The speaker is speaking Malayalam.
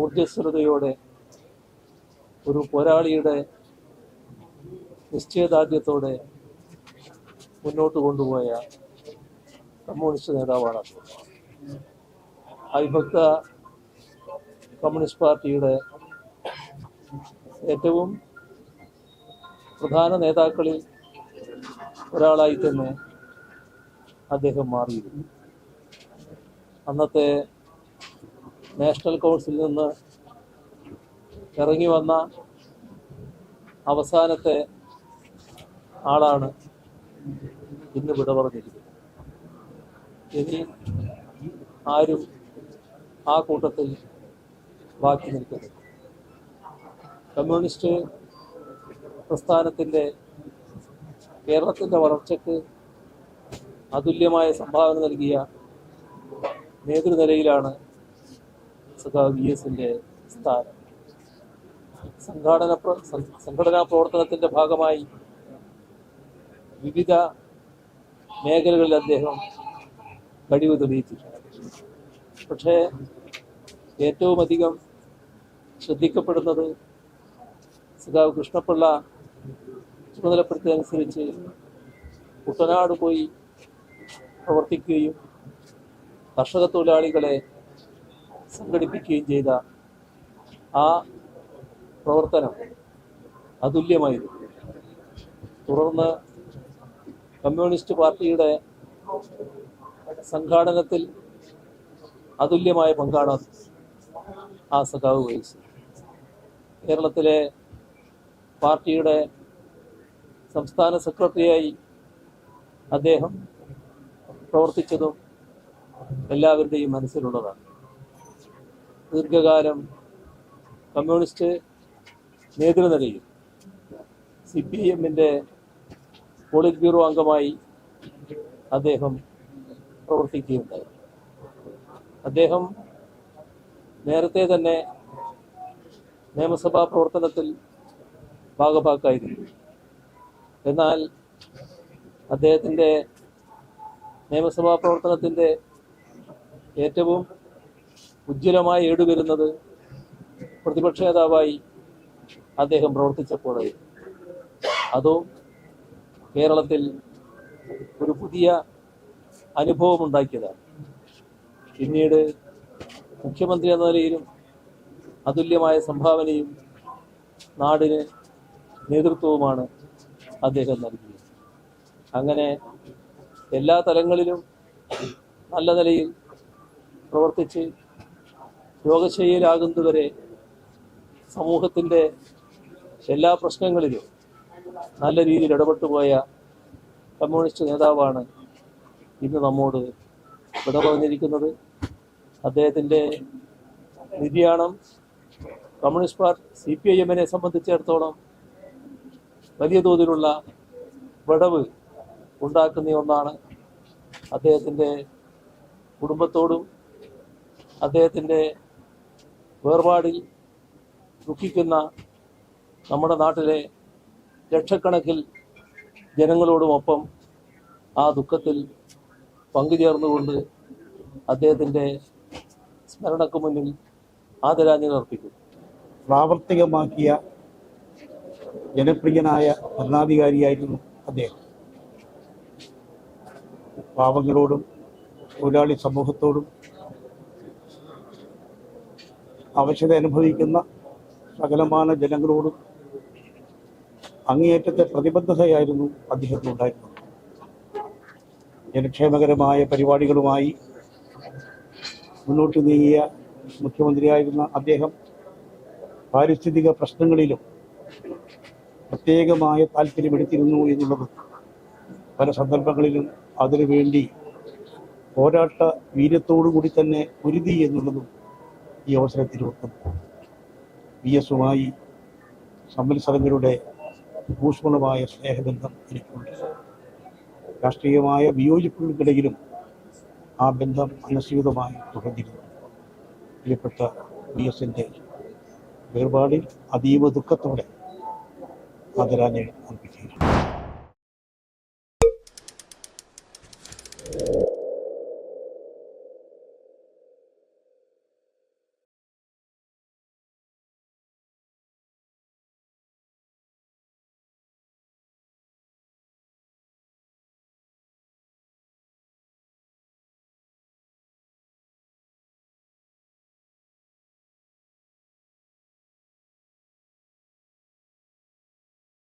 ഊർജസ്വലതയോടെ ഒരു പോരാളിയുടെ നിശ്ചയദാർഢ്യത്തോടെ മുന്നോട്ട് കൊണ്ടുപോയ കമ്മ്യൂണിസ്റ്റ് നേതാവാണ് അവിഭക്ത കമ്മ്യൂണിസ്റ്റ് പാർട്ടിയുടെ ഏറ്റവും പ്രധാന നേതാക്കളിൽ ഒരാളായി തന്നെ അദ്ദേഹം മാറിയിരുന്നു. അന്നത്തെ നാഷണൽ കൗൺസിലിൽ നിന്ന് ഇറങ്ങി വന്ന അവസാനത്തെ ആളാണ് ഇന്ന് വിട പറഞ്ഞിരിക്കുന്നത്. ഇനി ആരും ആ കൂട്ടത്തിൽ ബാക്കി നിൽക്കുന്നു കമ്മ്യൂണിസ്റ്റ് പ്രസ്ഥാനത്തിന്റെ കേരളത്തിന്റെ വളർച്ചയ്ക്ക് അതുല്യമായ സംഭാവന നൽകിയ നേതൃനിരയിലാണ് സഖാവ് വി എസിന്റെ സ്ഥാനം സംഘാടന സംഘടനാ പ്രവർത്തനത്തിന്റെ ഭാഗമായി വിവിധ മേഖലകളിൽ അദ്ദേഹം കഴിവ് തെളിയിച്ചിട്ടുണ്ട്. പക്ഷേ ഏറ്റവും അധികം ശ്രദ്ധിക്കപ്പെടുന്നത് സഖാവ് കൃഷ്ണപിള്ള ചുമതലപ്പെടുത്തിയതനുസരിച്ച് കുട്ടനാട് പോയി പ്രവർത്തിക്കുകയും കർഷക തൊഴിലാളികളെ സംഘടിപ്പിക്കുകയും ചെയ്ത ആ പ്രവർത്തനം അതുല്യമായിരുന്നു. തുടർന്ന് കമ്മ്യൂണിസ്റ്റ് പാർട്ടിയുടെ സംഘാടനത്തിൽ അതുല്യമായ പങ്കാണ് ആ സഖാവ് വഹിച്ചത്. കേരളത്തിലെ പാർട്ടിയുടെ സംസ്ഥാന സെക്രട്ടറിയായി അദ്ദേഹം പ്രവർത്തിച്ചതും എല്ലാവരുടെയും മനസ്സിലുള്ളതാണ്. ദീർഘകാലം കമ്മ്യൂണിസ്റ്റ് നേതൃനിരയിൽ സി പി എമ്മിന്റെ പോളിറ്റ് ബ്യൂറോ അംഗമായി അദ്ദേഹം പ്രവർത്തിക്കുകയുണ്ടായി. അദ്ദേഹം നേരത്തെ തന്നെ നിയമസഭാ പ്രവർത്തനത്തിൽ ഭാഗഭാക്കായിരുന്നു. എന്നാൽ അദ്ദേഹത്തിന്റെ നിയമസഭാ പ്രവർത്തനത്തിന്റെ ഏറ്റവും ഉജ്ജ്വലമായി ഏടുവരുന്നത് പ്രതിപക്ഷ നേതാവായി അദ്ദേഹം പ്രവർത്തിച്ചപ്പോഴായി അതോ കേരളത്തിൽ ഒരു പുതിയ അനുഭവം ഉണ്ടാക്കിയതാണ്. പിന്നീട് മുഖ്യമന്ത്രി എന്ന നിലയിലും അതുല്യമായ സംഭാവനയും നാടിന് നേതൃത്വവുമാണ് അദ്ദേഹം നൽകിയത്. അങ്ങനെ എല്ലാ തലങ്ങളിലും നല്ല നിലയിൽ പ്രവർത്തിച്ച് രോഗശയ്യയിലാകുന്നതുവരെ സമൂഹത്തിന്റെ എല്ലാ പ്രശ്നങ്ങളിലും നല്ല രീതിയിൽ ഇടപെട്ടുപോയ കമ്മ്യൂണിസ്റ്റ് നേതാവാണ് ഇന്ന് നമ്മോട് വിട പറഞ്ഞിരിക്കുന്നത്. അദ്ദേഹത്തിന്റെ നിര്യാണം communist party C P I എമ്മിനെ സംബന്ധിച്ചിടത്തോളം വലിയ തോതിലുള്ള വിടവ് ഉണ്ടാക്കുന്ന ഒന്നാണ് അദ്ദേഹത്തിന്റെ കുടുംബത്തോടും അദ്ദേഹത്തിന്റെ വേർപാടിൽ ദുഃഖിക്കുന്ന നമ്മുടെ നാട്ടിലെ ലക്ഷക്കണക്കിൽ ജനങ്ങളോടുമൊപ്പം ആ ദുഃഖത്തിൽ പങ്കുചേർന്നുകൊണ്ട് അദ്ദേഹത്തിന്റെ സ്മരണക്ക് മുന്നിൽ ആദരാഞ്ജലി അർപ്പിക്കും പ്രാവർത്തികമാക്കിയ ജനപ്രിയനായ ഭരണാധികാരിയായിരുന്നു അദ്ദേഹം. പാവങ്ങളോടും തൊഴിലാളി സമൂഹത്തോടും അവശത അനുഭവിക്കുന്ന സകലമാന ജനങ്ങളോടും അങ്ങേയറ്റത്തെ പ്രതിബദ്ധതയായിരുന്നു അദ്ദേഹത്തിനുണ്ടായിരുന്നത്. ജനക്ഷേമകരമായ പരിപാടികളുമായി മുന്നോട്ട് നീങ്ങിയ മുഖ്യമന്ത്രിയായിരുന്ന അദ്ദേഹം പാരിസ്ഥിതിക പ്രശ്നങ്ങളിലും പ്രത്യേകമായ താല്പര്യമെടുത്തിരുന്നു എന്നുള്ളത് പല സന്ദർഭങ്ങളിലും അതിനുവേണ്ടി പോരാട്ട വീര്യത്തോടുകൂടി തന്നെ ഉരുതി എന്നുള്ളതും ഈ അവസരത്തിൽ ഓർക്കുന്നു വി എസുമായി സംവത്സരങ്ങളുടെ ഊഷ്മളമായ സ്നേഹബന്ധം എനിക്കുണ്ട്. രാഷ്ട്രീയമായ വിയോജിപ്പുകൾക്കിടയിലും ആ ബന്ധം അനസ്യൂതമായി തുടർന്നിരുന്നു. പ്രിയപ്പെട്ട വി എസിന്റെ വേർപാടിൽ അതീവ ദുഃഖത്തോടെ ആദരാഞ്ജലി അർപ്പിക്കുക